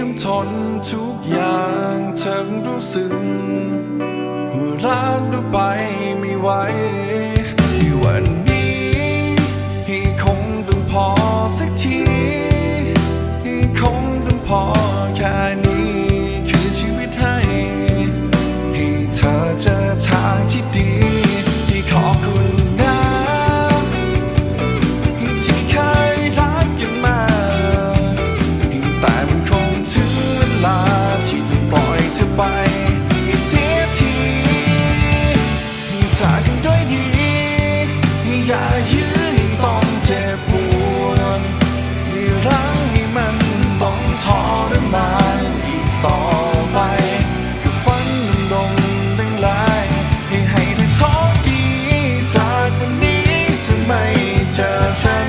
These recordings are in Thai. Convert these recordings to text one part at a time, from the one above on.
ต้องทนทุกอย่างเธอรู้สึกหัวรักเราไปไม่ไหว ด้วยดีอย่ายื้อให้ต้องเจ็บปวดให้รักให้มันต้องทรมานอีกต่อไปคือฝันดมดังไลายให้ให้ได้โชคดีจากวันนี้จะไม่เจอฉัน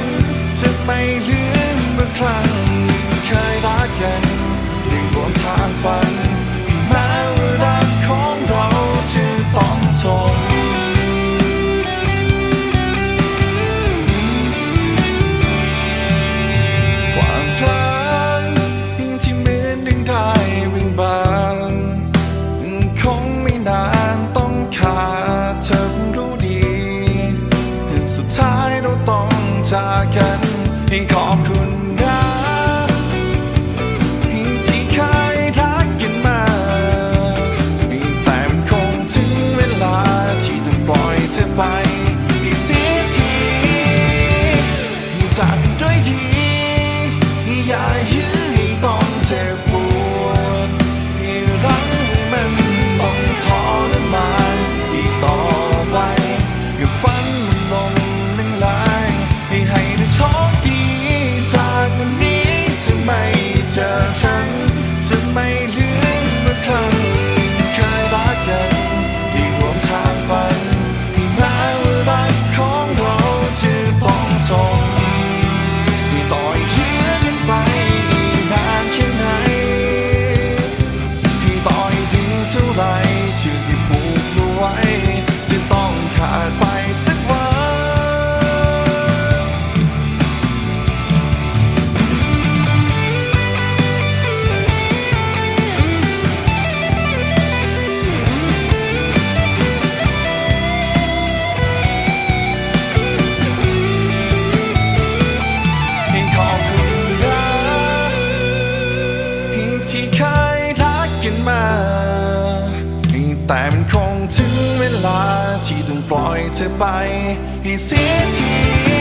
จะไม่ลืมเมื่อครั้ง ให้ขอบคุณนะที่เคยรักกันมา แต่มันคงถึงเวลาที่ต้องปล่อยเธอไปอีกเสียทีจากกันด้วยดี อย่ายื้อให้ต้องเจ็บ มา แต่มันคงถึงเวลาที่ต้องปล่อยเธอไปให้เสียที